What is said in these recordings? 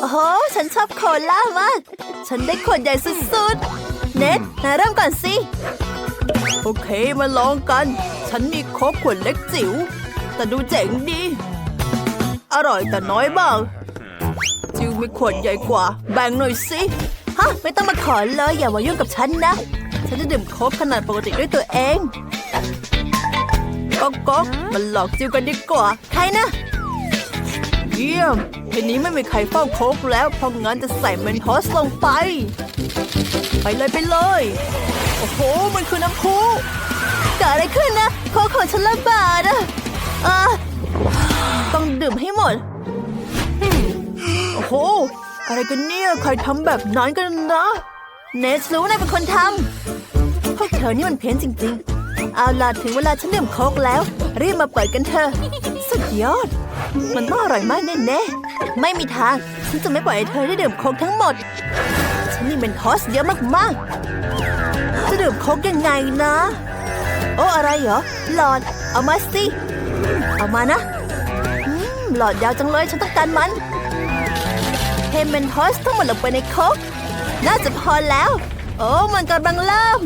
โอ้โห ฉันชอบโคล่ามาก ฉันได้ขวดใหญ่สุดๆ เน็ตนายเริ่มก่อนสิ โอเค มาลองกัน ฉันมีโค้กขวดเล็กจิ๋ว แต่ดูเจ๋งดี อร่อยแต่น้อยบ้าง จิวมีขวดใหญ่กว่า แบ่งหน่อยสิ ฮะ ไม่ต้องมาขอเลย อย่ามายุ่งกับฉันนะ ฉันจะดื่มโค้กขนาดปกติด้วยตัวเองก๊อกก๊อกมันหลอกจิวกันดีกว่า ใครนะ เยี่ยม ทีนี้ไม่มีใครเฝ้าโคกแล้ว เพราะงั้นจะใส่เมนทอสลงไป ไปเลยไปเลย โอ้โห มันคือน้ำพุเกิดอะไรขึ้นนะโคกของฉันระบาดอะอะต้องดื่มให้หมด โอ้โห อะไรกันเนี่ย ใครทำแบบนั้นกันนะ เนสรู้นายเป็นคนทำพวกเธอนี่มันเพี้ยนจริง ๆ เอาล่ะถึงเวลาฉันดื่มโคกแล้ว รีบมาเปิดกันเถอะสุดยอด มันต้องอร่อยมากแน่ๆ ไม่มีทาง ฉันจะไม่ปล่อยให้เธอได้ดื่มโค้กทั้งหมด ฉันนี่เป็นทอสเยอะมากๆ จะดื่มโค้กยังไงนะ โอ้อะไรเหรอ หลอด เอามาสิ เอามานะอืมหลอดยาวจังเลยฉันต้องการมันเทมเมนทอสทั้งหมดลงไปในโค้กน่าจะพอแล้ว โอ้มันกำลังเริ่ม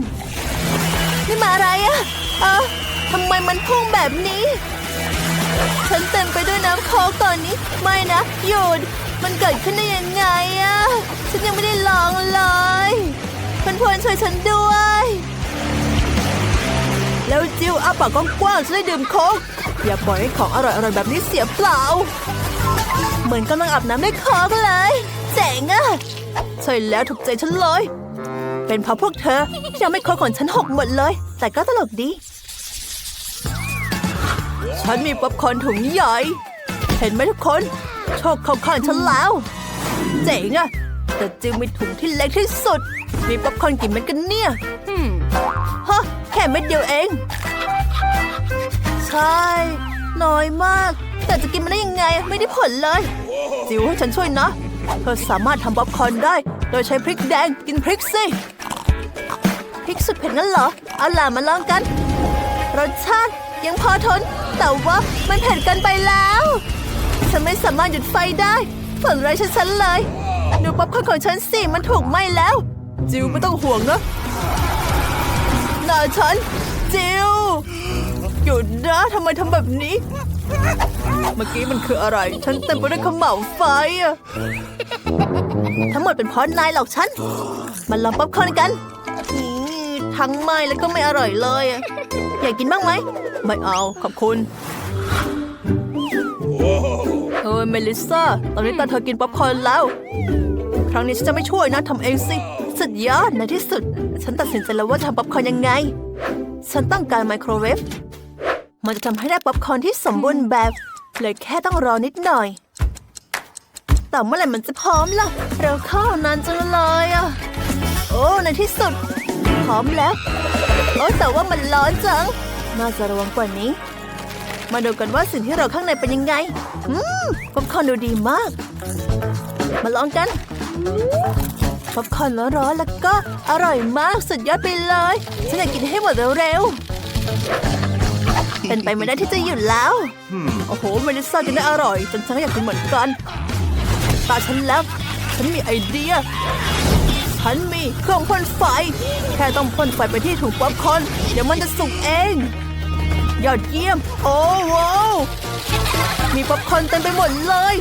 นี่มาอะไรอะเออทำไมมันพุ่งแบบนี้ ฉันเต็มไปด้วยน้ำโคกตอนนี้ ไม่นะหยุด มันเกิดขึ้นได้ยังไงอะฉันยังไม่ได้ลองเลยเพื่อนๆช่วยฉันด้วย แล้วจิวอาปากกว้างๆฉันได้ดื่มโคกอย่าปล่อยให้ของอร่อยๆแบบนี้เสียเปล่า เหมือนกำลังอาบน้ำด้วยโคกเลย เจ๋งอะใช่แล้วถูกใจฉันเลย เป็นเพราะพวกเธอที่ทำให้โคกของฉันหกหมดเลย แต่ก็ตลกดี ฉันมีป๊อปคอร์นถุงใหญ่ เห็นไหมทุกคน โชคเข้าข้างฉันแล้ว เจ๋งอะแต่จิวมีถุงที่เล็กที่สุด มีป๊อปคอร์นกี่เม็ดกันเนี่ยฮะแค่เม็ดเดียวเอง ใช่ น้อยมาก แต่จะกินมันได้ยังไงไม่ได้ผลเลย จิวให้ฉันช่วยนะ เธอสามารถทำป๊อปคอร์นได้ โดยใช้พริกแดงกินพริกสิพริกสุดเผ็ดงั้นเหรอ เอาล่ะมาลองกัน รสชาติยังพอทน แต่ว่ามันเผ็ดเกันไปแล้ว ฉันไม่สามารถหยุดไฟได้ผลไรายฉันเลย ดูป๊อปคอร์นของฉันสิมันถูกไหม้แล้ว จิวไม่ต้องห่วงนะหน่าฉัน จิวหยุดนะทำไมทำแบบนี้ เมื่อกี้มันคืออะไร ฉันเต็มไปด้วยขม่าวไฟอะทั้งหมดเป็นเพราะนายหลอกฉันมาลองป๊อปคอร์นกัน ทั้งไหม้แล้วก็ไม่อร่อยเลยอะ อยากกินบ้างไหม ไม่เอา ขอบคุณเออเมลิซ่า ตอนนี้ตาเธอกินป๊อปคอร์นแล้ว ครั้งนี้ฉันจะไม่ช่วยนะทำเองสิ สุดยอดในที่สุด ฉันตัดสินใจแล้วว่าจะทำป๊อปคอร์นยังไง ฉันต้องการไมโครเวฟ มันจะทำให้ได้ป๊อปคอร์นที่สมบูรณ์แบบ เลยแค่ต้องรอนิดหน่อย แต่เมื่อไหร่มันจะพร้อมล่ะ เราเข้านานจังเลยอะ โอ้ ในที่สุด พร้อมแล้วโอ้แต่ว่ามันร้อนจัง น่าจะระวังกว่านี้ มาดูกันว่าสิ่งที่เราข้างในเป็นยังไง อืมป๊อปคอร์นดูดีมาก มาลองกันป๊อปคอร์นร้อนๆแล้วก็อร่อยมากสุดยอดไปเลย ฉันอยากกินให้หมดเร็วๆ เป็นไปไม่ได้ที่จะหยุดแล้ว โอ้โหเมลิซ่ากินได้อร่อย จนฉันก็อยากกินเหมือนกัน ตาฉันแล้ว ฉันมีไอเดีย ฉันมีเครื่องพ่นไฟ แค่ต้องพ่นไฟไปที่ถุงป๊อปคอนเดี๋ยวมันจะสุกเอง ยอดเยี่ยม โอ้ว้าวมีป๊อปคอนเต็มไปหมดเลย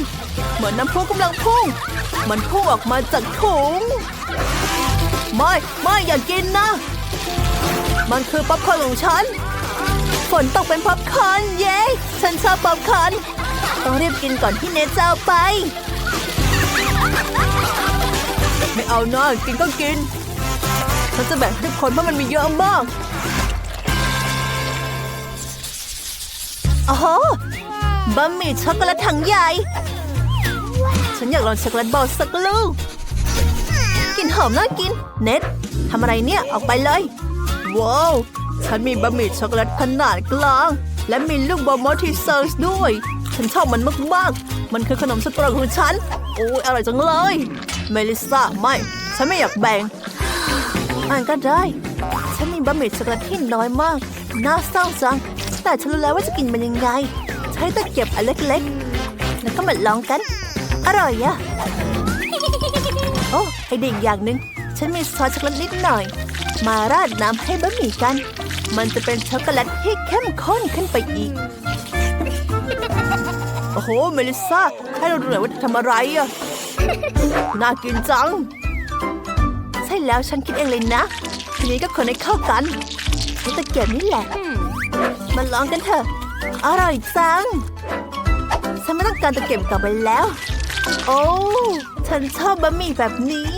เหมือนน้ำพุกำลังพุ่ง มันพุ่งออกมาจากถุง ไม่ไม่อย่ากินนะ มันคือป๊อปคอนของฉัน ฝนตกเป็นป๊อปคอนเย้ ฉันชอบป๊อปคอนต้องรีบกินก่อนที่เนทจะเอาไป เอานะกินก็กินฉันจะแบ่งให้ทุกคนเพราะมันมีเยอะมากโอ้โหบะหมี่ช็อกโกแลตถังใหญ่ ฉันอยากลองช็อกโกแลตบอลสักลูกกลินหอมน่ากิน เน็ตทำอะไรเนี่ยออกไปเลย ว้าว ฉันมีบะหมี่ช็อกโกแลตขนาดกลาง และมีลูกบอลมอที่เซิร์ฟด้วย ฉันชอบมันมากๆ มันคือขนมสตรอของฉันโอ้ยอร่อยจังเลย เมลิซาไม่ ฉันไม่อยากแบ่งอ่านก็ได้ ฉันมีบะหมี่ช็อกโกแลตที่น้อยมาก น่าเศร้าจัง แต่ฉันรู้แล้วว่าจะกินมันยังไง ใช้ตะเกียบอันเล็กๆ แล้วก็มาลองกัน อร่อยอะโอ้ไอเด็กอย่างหนึ่งฉันมีซอสช็อกโกแลตนิดหน่อย มาราดน้ำให้บะหมี่กัน มันจะเป็นช็อกโกแลตที่เข้มข้นขึ้นไปอีก โอ้โห เมลิซาให้เราดูหน่อยว่าเธอทำอะไรอะ น่ากินจัง ใช่แล้วฉันคิดเองเลยนะ ทีนี้ก็คนให้เข้ากันใช้ตะเกียบนี่แหละ มาลองกันเถอะ อร่อยจัง ฉันไม่ต้องการตะเกียบต่อไปแล้ว โอ้ฉันชอบบะหมี่แบบนี้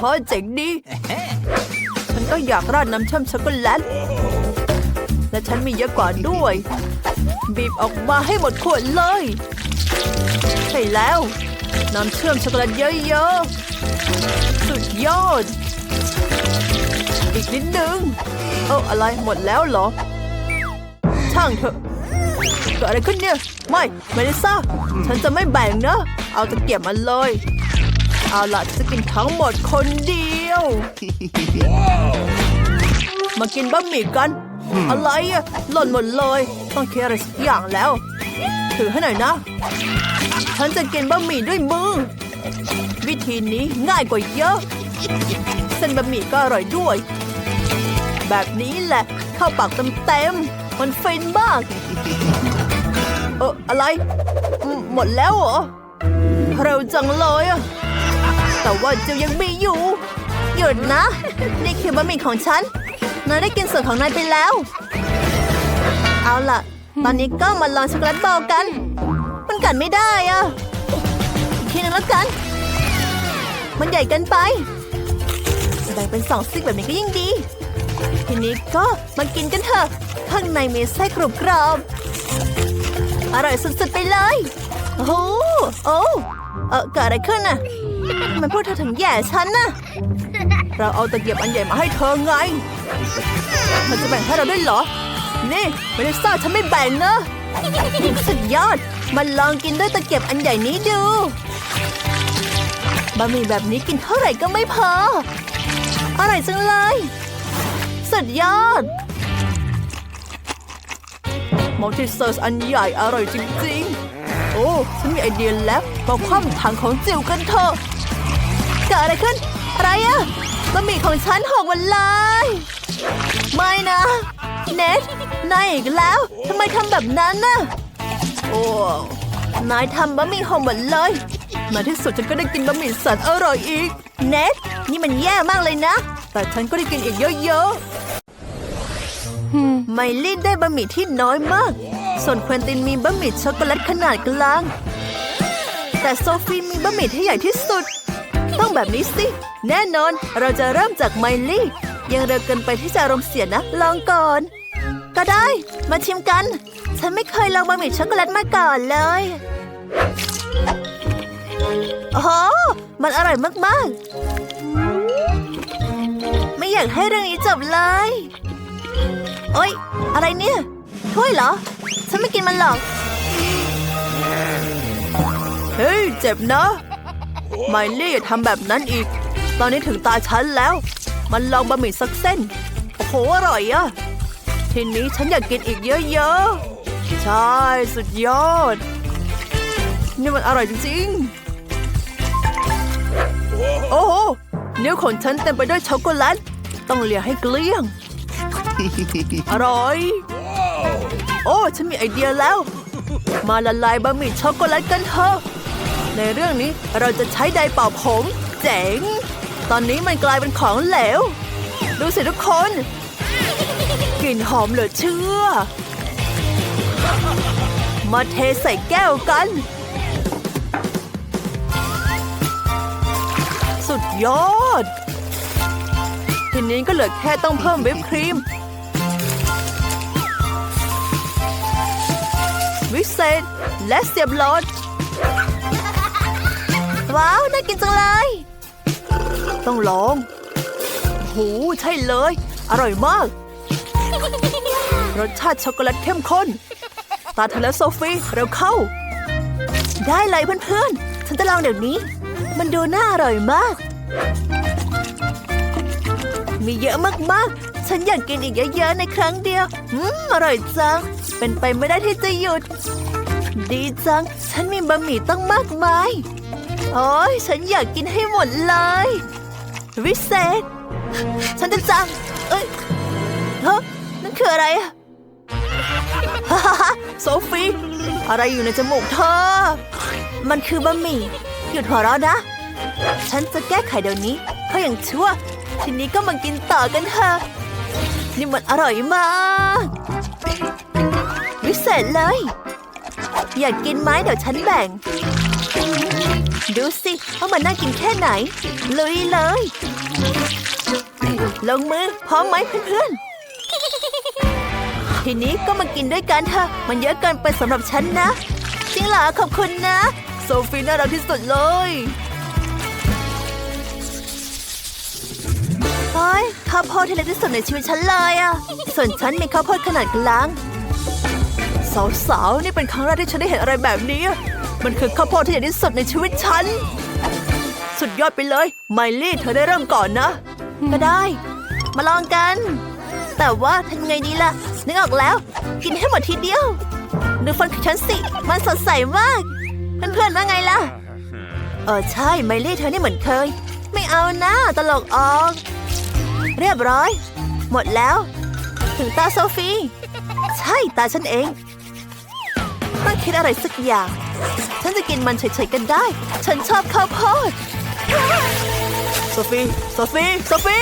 พ่อเจ๋งดี ฉันก็อยากราดน้ำเชื่อมช็อกโกแลต และฉันมีเยอะกว่าด้วย บีบออกมาให้หมดขวดเลย ใช่แล้ว น้ำเชื่อมช็อกโกแลตเยอะๆ สุดยอด อีกนิดนึง เอ้าอะไรหมดแล้วเหรอ ช่างเถอะเกิดอะไรขึ้นเนี่ย ไม่เมลิซ่าฉันจะไม่แบ่งนะ เอาตะเกียบมาเลย เอาล่ะจะกินทั้งหมดคนเดียว มากินบะหมี่กัน อะไรอะหล่นหมดเลย ต้องเคลียร์อะไรสักอย่างแล้ว ถือให้หน่อยนะ ฉันจะกินบะหมี่ด้วยมือ วิธีนี้ง่ายกว่าเยอะ เส้นบะหมี่ก็อร่อยด้วย แบบนี้แหละเข้าปากเต็มๆมันฟินมาก เอออะไร หมดแล้วเหรอเร็วจังเลยอะแต่ว่าเจียวยังมีอยู่ หยุดนะ นี่คือบะหมี่ของฉัน นายได้กินส่วนของนายไปแล้ว เอาล่ะ ตอนนี้ก็มาลองช็อกโกแลตบอลกัน มันกัดไม่ได้อะทีนึงแล้วกัน มันใหญ่เกินไปแบ่งเป็นสองซิกแบบนี้ก็ยิ่งดี ทีนี้ก็มากินกันเถอะ ข้างในมีไส้กรุบกรอบ อร่อยสุดๆไปเลย โอ้โหโอ้เออเกิดอะไรขึ้นน่ะทำไมพวกเธอถึงแย่ฉันน่ะ เราเอาตะเกียบอันใหญ่มาให้เธอไงเธอจะแบ่งให้เราด้วยเหรอ นี่เมลิซ่าฉันไม่แบ่งนะ สุดยอดมาลองกินด้วยตะเกียบอันใหญ่นี้ดูบะหมี่แบบนี้กินเท่าไหร่ก็ไม่พอ อร่อยจังเลย สุดยอดมัลติเซอร์สอันใหญ่อร่อยจริงๆ โอ้ฉันมีไอเดียแล้วมาคว่ำถังของจิ๋วกันเถอะเกิดอะไรขึ้น อะไรอะบะหมี่ของฉันหกหมดเลย ไม่นะ เน็ตนายอีกแล้วทำไมทำแบบนั้นน่ะโอ้นายทำบะหมี่หกหมดเลยมาที่สุดฉันก็ได้กินบะหมี่สันอร่อยอีก เน็ตนี่มันแย่มากเลยนะ แต่ฉันก็ได้กินอีกเยอะๆไมลินได้บะหมี่ที่น้อยมาก ส่วนเควินตินมีบะหมี่ช็อกโกแลตขนาดกลาง แต่โซฟีมีบะหมี่ที่ใหญ่ที่สุด ต้องแบบนี้สิ แน่นอนเราจะเริ่มจากไมลี่ ยังเร็วเกินไปที่จะอารมณ์เสียนะ ลองก่อน ก็ได้ มาชิมกัน ฉันไม่เคยลองบะหมี่ช็อกโกแลตมาก่อนเลย โอ้โห มันอร่อยมากๆ ไม่อยากให้เรื่องนี้จบเลย โอ๊ย อะไรเนี่ย ถ้วยเหรอ ฉันไม่กินมันหรอก เฮ้ย เจ็บนะไมลี่อย่าทำแบบนั้นอีก ตอนนี้ถึงตาฉันแล้ว มันลองบะหมี่สักเส้น โอ้โห อร่อยอะทีนี้ฉันอยากกินอีกเยอะๆ ใช่ สุดยอด นี่มันอร่อยจริงๆ โอ้โหนิ้วของฉันเต็มไปด้วยช็อกโกแลต ต้องเลียให้เกลี้ยง อร่อย โอ้ ฉันมีไอเดียแล้ว มาละลายบะหมี่ช็อกโกแลตกันเถอะ ในเรื่องนี้เราจะใช้ไดร์เป่าผม เจ๋ง ตอนนี้มันกลายเป็นของเหลว ดูสิทุกคน กลิ่นหอมเหลือเชื่อ มาเทใส่แก้วกัน สุดยอด ทีนี้ก็เหลือแค่ต้องเพิ่มวิปครีม วิเศษและเสียบหลอดว้าว น่ากินจังเลย ต้องลองโหใช่เลย อร่อยมาก รสชาติช็อกโกแลตเข้มข้น ตาเธอและโซฟีเร็วเข้า ได้เลยเพื่อนๆ ฉันจะลองเดี๋ยวนี้ มันดูน่าอร่อยมาก มีเยอะมากๆ ฉันอยากกินอีกเยอะๆ ในครั้งเดียว อืม อร่อยจัง เป็นไปไม่ได้ที่จะหยุด ดีจัง ฉันมีบะหมี่ตั้งมากมาย โอ้ยฉันอยากกินให้หมดเลย วิเศษ ฉันจะจัง เอ้ยเฮ้ยนั่นคืออะไรอะฮ่าฮ่าฮ่าโซฟีอะไรอยู่ในจมูกเธอ มันคือบะหมี่ หยุดหัวเราะนะ ฉันจะแก้ไขเดี๋ยวนี้เขาะอย่างชั่ว ทีนี้ก็มากินต่อกันเถอะนี่มันอร่อยมาก วิเศษเลย อยากกินไหมเดี๋ยวฉันแบ่ง ดูสิว่ามันน่ากินแค่ไหน ลุยเลย ลงมือพร้อมไหมเพื่อนๆ ทีนี้ก็มากินด้วยกันเถอะ มันเยอะเกินไปสำหรับฉันนะ จริงเหรอขอบคุณนะ โซฟีน่ารักที่สุดเลยเฮ้ยข้าวโพดที่เล็กที่สุดในชีวิตฉันเลยอะส่วนฉันมีข้าวโพดขนาดกลางสาวๆนี่เป็นครั้งแรกที่ฉันได้เห็นอะไรแบบนี้ มันคือข้าวโพดที่ใหญ่ที่สุดในชีวิตฉัน สุดยอดไปเลย ไมลี่เธอได้เริ่มก่อนนะ ก็ได้ มาลองกัน แต่ว่าทำยังไงดีล่ะ นึกออกแล้ว กินให้หมดทีเดียว ดูฟันของฉันสิ มันสดใสมาก เพื่อนๆว่าไงล่ะ เออใช่ ไมลี่เธอนี่เหมือนเคย ไม่เอานะตลกออก เรียบร้อย หมดแล้ว ถึงตาโซฟี ใช่ตาฉันเอง ต้องคิดอะไรสักอย่าง ฉันจะกินมันเฉยๆกันได้ ฉันชอบข้าวโพดโซฟีโซฟีโซฟี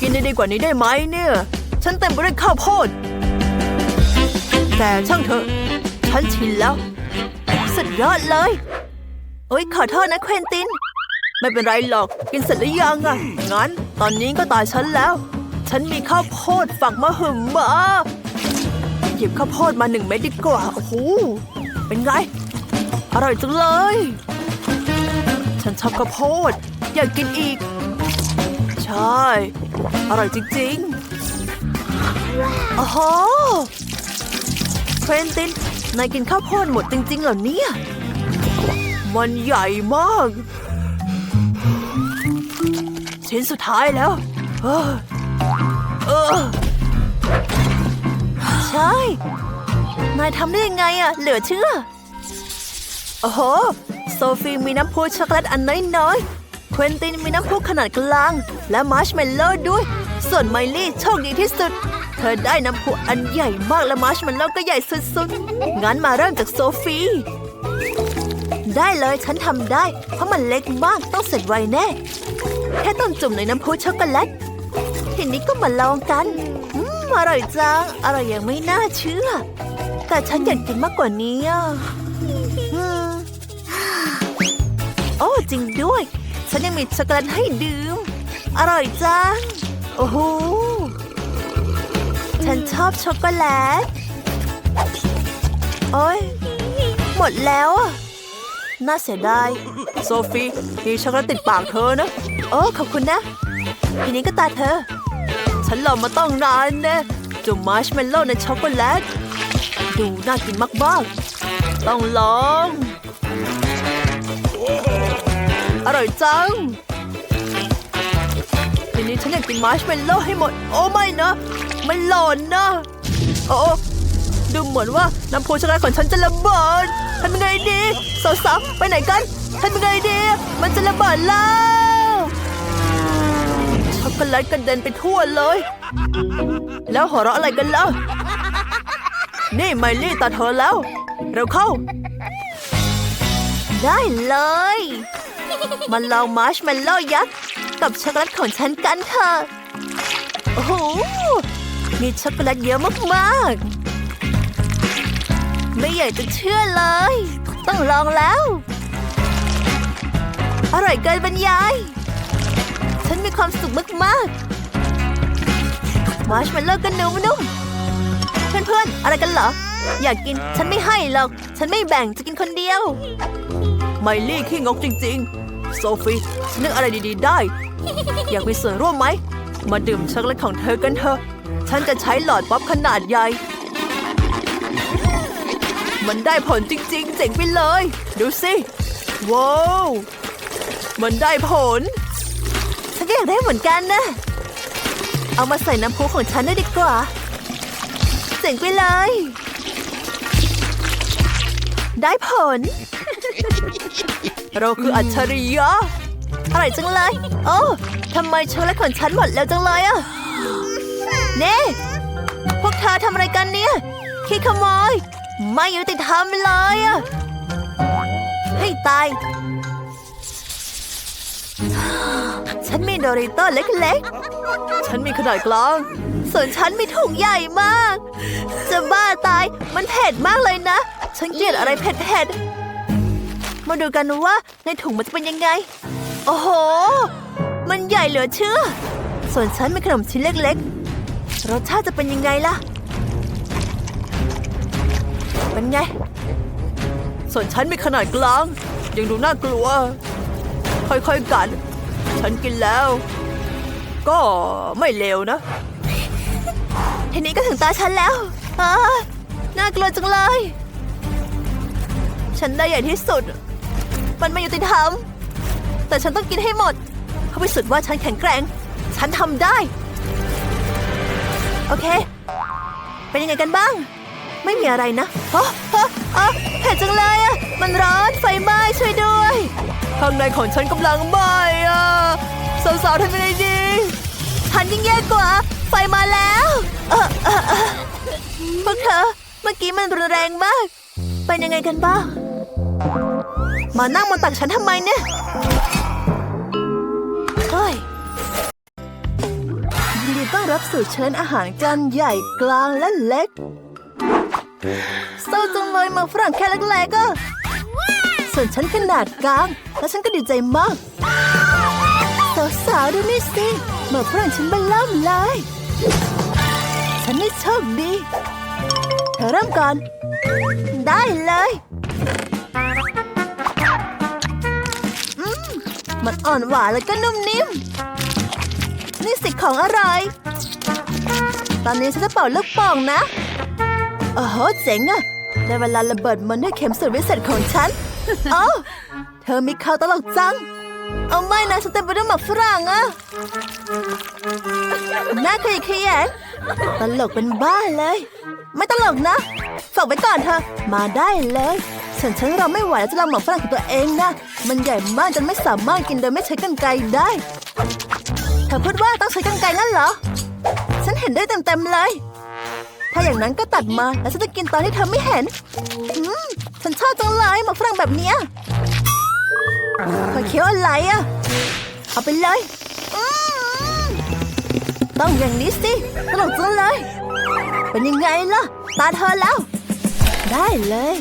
กินได้ดีกว่านี้ได้ไหมเนี่ย ฉันเต็มไปด้วยข้าวโพด แต่ช่างเถอะ ฉันชินแล้ว สุดยอดเลย โอ๊ยขอโทษนะเควินติน ไม่เป็นไรหรอก กินเสร็จหรือยังอะงั้น ตอนนี้ก็ตายฉันแล้ว ฉันมีข้าวโพดฝักมะหึมมา หยิบข้าวโพดมาหนึ่งเม็ดดีกว่า โอ้โห เป็นไง อร่อยจังเลย ฉันชอบข้าวโพด อยากกินอีก ใช่ อร่อยจริงๆโอ้โหเควินติน นายกินข้าวโพดหมดจริง ๆ เหรอเนี่ย มันใหญ่มาก ชิ้นสุดท้ายแล้ว เออเออ ใช่ นายทำได้ยังไงอะเหลือเชื่อ โอ้โห โซฟีมีน้ำพุช็อกโกแลตอันน้อยๆ เควินตินมีน้ำพุขนาดกลาง และมาร์ชเมลโล่ด้วย ส่วนไมลี่โชคดีที่สุด เธอได้น้ำพุอันใหญ่มากและมาร์ชเมลโล่ก็ใหญ่สุดๆ งั้นมาเริ่มจากโซฟีได้เลยฉันทำได้ เพราะมันเล็กมากต้องเสร็จไวแน่ แค่ต้องจุ่มในน้ำพุช็อกโกแลตทีนี้ก็มาลองกัน อร่อยจังอร่อยอย่างไม่น่าเชื่อ แต่ฉันอยากกินมากกว่านี้อะโอ้จริงด้วย ฉันยังมีช็อกโกแลตให้ดื่ม อร่อยจัง โอ้โห ฉันชอบช็อกโกแลต โอ้ยหมดแล้วอะ น่าเสียดาย โซฟีมีช็อกโกแลตติดปากเธอนะ โอ้ขอบคุณนะ ทีนี้ก็ตาเธอ ฉันรอมาต้องนานนะจุ่มมาร์ชเมลโล่ในช็อกโกแลต ดูน่ากินมากๆ ต้องลอง อร่อยจังทีนี้ฉันอยากกินมาร์ชเมลโล่ให้หมด โอ้ไม่นะ มันหล่นนะ โอ้ดูเหมือนว่าน้ำพุช็อกโกแลตของฉันจะระเบิดทำยังไงดีสาวๆไปไหนกันทำยังไงดี มันจะระเบิดแล้ว ช็อกโกแลตกระเด็นไปทั่วเลย แล้วหัวเราะอะไรกันล่ะ นี่ไมลี่ตาเธอแล้ว เร็วเข้า ได้เลย มาลองมาร์ชเมลโล่ยักษ์กับช็อกโกแลตของฉันกันเถอะ โอ้โห มีช็อกโกแลตเยอะมากๆ ไม่อยากจะเชื่อเลย ต้องลองแล้ว อร่อยเกินบรรยาย มีความสุขมากๆมาร์ชเมลโล่ก็นุ่มๆเพื่อนๆ อะไรกันเหรอ อยากกินฉันไม่ให้หรอก ฉันไม่แบ่งจะกินคนเดียว ไมลี่ขี้งกจริง ๆ โซฟีฉันนึกอะไรดีๆได้ อยากมีส่วนร่วมไหม มาดื่มช็อกโกแลตของเธอกันเถอะ ฉันจะใช้หลอดป๊อปขนาดใหญ่ มันได้ผลจริง ๆ เจ๋งไปเลย ดูสิ ว้าว มันได้ผลฉันก็ อยากได้เหมือนกันนะ เอามาใส่น้ำพุของฉันด้วยดีกว่า เจ๋งไปเลย ได้ผล เราคืออัจฉริยะอร่อยจังเลย โอ้ทำไมช็อกโกแลตของฉันหมดแล้วจังเลยอะเน่พวกเธอทำอะไรกันเนี่ยขี้ขโมย ไม่ยุติธรรมเลยอะให้ตาย โดริโต้เล็กๆ ฉันมีขนาดกลาง ส่วนฉันมีถุงใหญ่มาก จะบ้าตาย มันเผ็ดมากเลยนะ ฉันเกลียดอะไรเผ็ดๆ มาดูกันว่าในถุงมันจะเป็นยังไง โอ้โห มันใหญ่เหลือเชื่อ ส่วนฉันมีขนมชิ้นเล็กๆ รสชาติจะเป็นยังไงล่ะ เป็นไง ส่วนฉันมีขนาดกลาง ยังดูน่ากลัว ค่อยๆกัน ฉันกินแล้ว ก็ไม่เลวนะ ทีนี้ก็ถึงตาฉันแล้วอาน่ากลัวจังเลย ฉันได้ใหญ่ที่สุด มันไม่ยุติธรรม แต่ฉันต้องกินให้หมดเพราะพิสูจน์ว่าฉันแข็งแกร่ง ฉันทำได้ โอเค เป็นยังไงกันบ้าง ไม่มีอะไรนะอ๋ออ๋ออ๋อเผ็ดจังเลยอะมันร้อนไฟไหม้ช่วยด้วย ข้างในของฉันกำลังไหม้อะสาวๆทำยังไงดีฉันยิ่งแย่กว่า ไฟมาแล้วเออเออเออพวกเธอเมื่อกี้มันรุนแรงมาก เป็นยังไงกันบ้างมานั่งบนตักฉันทำไมเนี่ยเฮ้ยยินดีต้อนรับสู่เชิญอาหารจานใหญ่กลางและเล็กเศร้าจังเลยมาฝรั่งแค่เล็กๆก็ ส่วนฉันขนาดกลาง และฉันก็ดีใจมาก สาวๆดูนี่สิหมาฝรั่งฉันบันล่ำเลย ฉันนี่โชคดี เธอเริ่มก่อน ได้เลยอืมมันอ่อนหวานแล้วก็นุ่มนิ่ม นี่สิของอร่อย ตอนนี้ฉันจะเป่าลูกป่องนะ โอ้โห เจ๋งอะได้เวลาระเบิดมันด้วยเข็มสุดวิเศษของฉัน เอ้าเธอมีข่าวตลกจัง เอาไม่นะฉันเต็มไปด้วยหมากฝรั่งอะหน่าขยะแขยงตลกเป็นบ้าเลย ไม่ตลกนะฝากไว้ก่อนเธอะมาได้เลย ฉันฉันเราไม่ไหวแล้วจะลองหมากฝรั่งของตัวเองนะ มันใหญ่มากจนไม่สามารถกินโดยไม่ใช้กรรไกรได้ เธอพูดว่าต้องใช้กรรไกรนั่นเหรอ ฉันเห็นได้เต็มๆเลย ถ้าอย่างนั้นก็ตัดมาแล้วฉันจะกินตอนที่เธอไม่เห็นอืม ฉันชอบจังเลยหมากฝรั่งแบบเนี้ยเธอเคี้ยวอะไรอะ เอาไปเลย ต้องอย่างนี้สิตลกจังเลย เป็นยังไงล่ะ ตาเธอแล้ว ได้เลย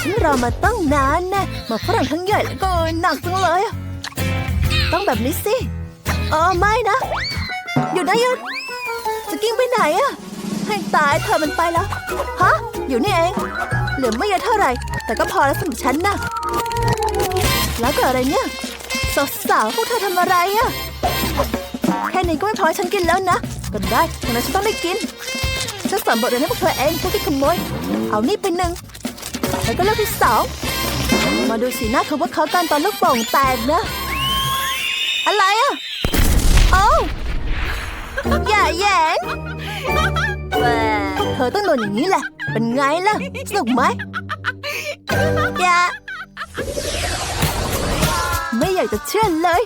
ฉันรอมาตั้งนานนะหมากฝรั่งทั้งใหญ่แล้วก็หนักจังเลย ต้องแบบนี้สิเออไม่นะ หยุดนะหยุดจะกิ้งไปไหนอะให้ตายเธอมันไปแล้ว ฮะ อยู่นี่เอง เหลือไม่เยอะเท่าไหร่ แต่ก็พอแล้วสำหรับฉันนะแล้วเกิดอะไรเนี่ยสาวๆพวกเธอทำอะไรอะแค่นี้ก็ไม่พอให้ฉันกินแล้วนะก็ได้ฉะนั้นฉันต้องได้กินฉันสอนบทเรียนให้พวกเธอเองพวกที่ขโมยเอานี่ไปหนึ่งแล้วก็เลือกที่สองมาดูสีหน้าของพวกเขากันตอนลูกโป่งแตกนะอะไรอะเอ้าอย่าแหยงพวกเธอต้องโดนอย่างนี้แหละ เป็นไงล่ะสนุกไหมอ ย่าไม่อยากจะเชื่อเลย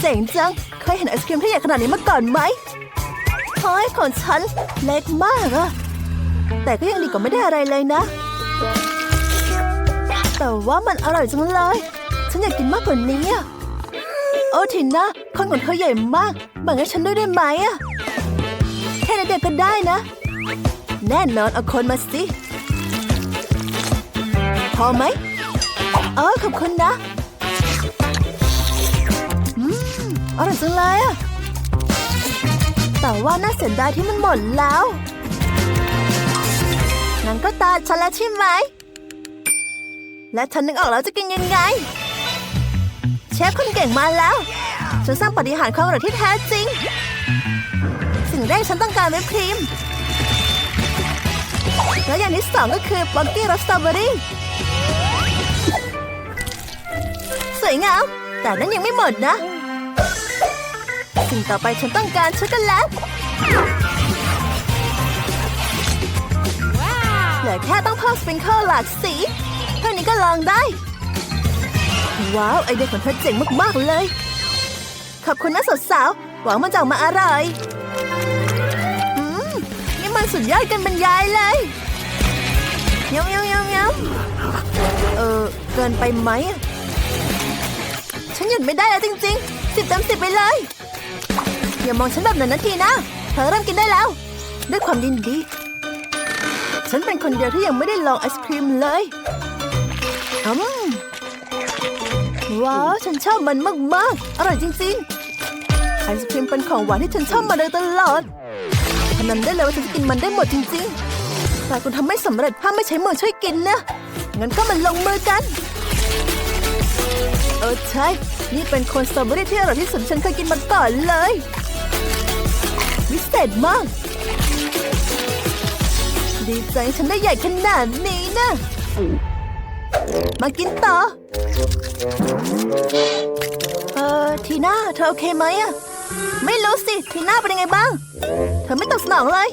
เจ๋งจัง เคยเห็นไอศครีมที่ใหญ่ขนาดนี้มาก่อนไหมเฮ้ยของฉันเล็กมากอะแต่ก็ยังดีกว่าไม่ได้อะไรเลยนะ แต่ว่ามันอร่อยจังเลย ฉันอยากกินมากกว่านี้อะโอ้ทินนะคนของเธอใหญ่มากแบ่งให้ฉันด้วยได้ไหมอะแค่นั้นเดียวก็ได้นะ แน่นอนเอาคนมาสิ พอไหม เออขอบคุณนะ อืม อร่อยจังเลยอะแต่ว่าน่าเสียดายที่มันหมดแล้ว งั้นก็ตาฉันแล้วใช่ไหม และฉันนึกออกแล้วจะกินยังไง เชฟคนเก่งมาแล้ว ฉันสร้างปฏิหารความอร่อยที่แท้จริง สิ่งแรกฉันต้องการวิปครีม แล้วอย่างที่สองก็คือบ็อกกี้รสสตรอเบอรี่ วยงาม แต่นั้นยังไม่หมดนะ สิ่งต่อไปฉันต้องการช็อกโกแลตเหลือแค่ต้องเพิ่มสปริงเกิลหลากสีเท่านี้ก็ลองได้ ว้าวไอเดียของเธอเจ๋งมาก ๆ เลย ขอบคุณนะสาวๆหวังมันจะออกมาอร่อยอืมนี่มันสุดยอดกันบรรยายเลยยำยำยำยำเออเกินไปไหมอะ ฉันหยุดไม่ได้แล้วจริงๆสิบเต็มสิบไปเลย อย่ามองฉันแบบนั้นนาทีนะเธอเริ่มกินได้แล้ว ด้วยความยินดี ฉันเป็นคนเดียวที่ยังไม่ได้ลองไอศครีมเลยอืมว้าว ฉันชอบมันมากๆ อร่อยจริงๆ ไอศครีมเป็นของหวานที่ฉันชอบมาโดยตลอดพนันได้เลยว่าฉันจะกินมันได้หมดจริงๆ แต่คุณทำไม่สำเร็จถ้าไม่ใช้มือช่วยกินนะ งั้นก็มาลงมือกัน อใช่ นี่เป็นคนสตรอเบอรี่ที่อร่อยที่สุดฉันเคยกินมาก่อนเลย วิเศษมาก ดีใจฉันได้ใหญ่ขนาดนี้นะ มากินต่อ เออทีน่าเธอโอเคไหมอะไม่รู้สิ ทีน่าเป็นยังไงบ้าง เธอไม่ตอบสนองเลย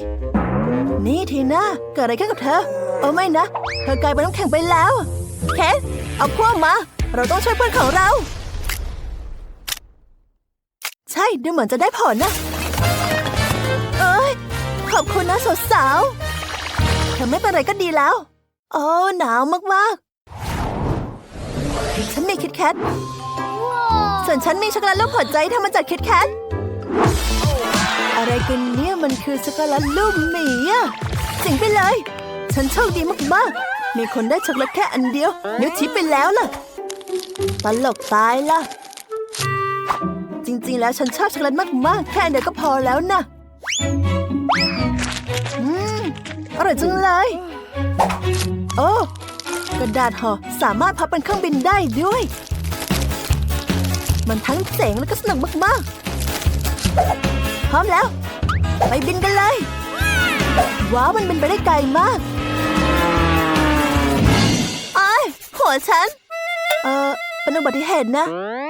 นี่ทีน่าเกิดอะไรขึ้นกับเธอ เออไม่นะ เธอกลายเป็นน้ำแข็งไปแล้ว เคสเอาพวกมา เราต้องช่วยเพื่อนของเรา ใช่ดูเหมือนจะได้ผลนะ เอ้ย ขอบคุณนะสาวๆเธอไม่เป็นไรก็ดีแล้ว โอ้หนาวมากๆ ฉันมีคิดแคทส่วนฉันมีช็อกโกแลตรูปหัวใจทำมาจากคิดแคทอะไรกันเนี่ยมันคือช็อกโกแลตรูปหมีอะสิงไปเลย ฉันโชคดีมากๆ มีคนได้ช็อกโกแลตแค่อันเดียว นิ้วชี้ไปแล้วล่ะ ตลกตายละจริงๆ แล้วฉันชอบช็อกโกแลตมาก ๆ แค่เดียวก็พอแล้วนะอืมอร่อยจังเลย โอ้กระดาษห่อสามารถพับเป็นเครื่องบินได้ด้วย มันทั้งเจ๋งแล้วก็สนุกมาก ๆ พร้อมแล้ว ไปบินกันเลย ว้าว มันบินไปได้ไกลมากอ้ายหัวฉัน เอ่อ เป็นอุบัติเหตุนะ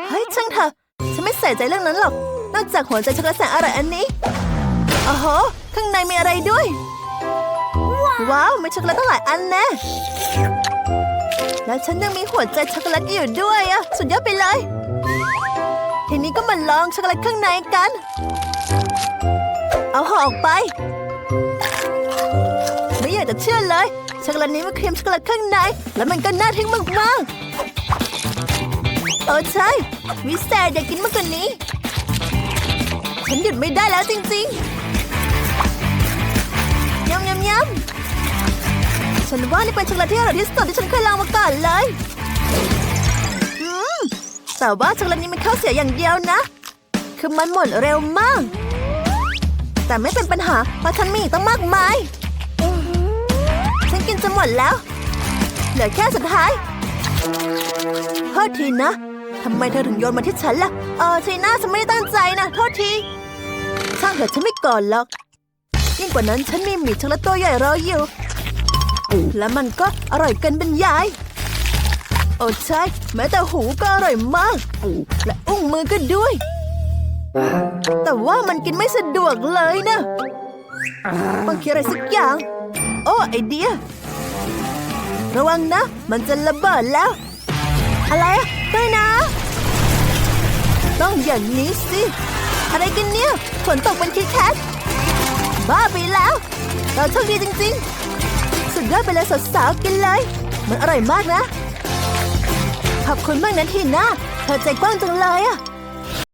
เฮ้ยช่างเถอะ ฉันไม่ใส่ใจเรื่องนั้นหรอก นอกจากหัวใจช็อกโกแลตแสนอร่อยอันนี้โอ้โห ข้างในมีอะไรด้วย ว้าวมีช็อกโกแลตตั้งหลายอันแน่แล้วฉันยังมีหัวใจช็อกโกแลตอยู่ด้วยอะสุดยอดไปเลย ทีนี้ก็มาลองช็อกโกแลตข้างในกัน เอาห่อออกไป ไม่อยากจะเชื่อเลยช็อกโกแลตนี้มันครีมช็อกโกแลตข้างใน แล้วมันก็น่าทิ้งมากๆ เออใช่ วิเศษอยากกินมากกว่านี้ ฉันหยุดไม่ได้แล้วจริงๆยำยำยำฉันว่านี่เป็นช็อกโกแลตที่อร่อยที่สุดที่ฉันเคยลองมาก่อนเลยแต่ว่าช็อกโกแลตนี้มีข้อเสียอย่างเดียวนะ คือมันหมดเร็วมาก แต่ไม่เป็นปัญหาเพราะฉันมีตั้งมากมาย ฉันกินจะหมดแล้ว เหลือแค่สุดท้ายโทษทีนะ ทำไมเธอถึงโยนมาที่ฉันล่ะ เออทีน่าฉันไม่ได้ตั้งใจนะโทษที ช่างเถอะฉันไม่ก่อนหรอก ยิ่งกว่านั้นฉันมีหมีช็อกโกแลตตัวใหญ่รออยู่ และมันก็อร่อยเกินบรรยาย โอ้ใช่ แม้แต่หูก็อร่อยมาก และอุ้งมือก็ด้วย แต่ว่ามันกินไม่สะดวกเลยนะต้องคิดอะไรสักอย่าง โอ้ไอเดีย ระวังนะ มันจะระเบิดแล้ว อะไรอะด้วยนะ ต้องอย่างนี้สิ อะไรกันเนี่ย ฝนตกเป็นคิดแคทบ้าไปแล้ว เราโชคดีจริงๆ สุดยอดไปเลยสาวๆกินเลย มันอร่อยมากนะ ขอบคุณมากนะทีน่าเธอใจกว้างจังเลยอะ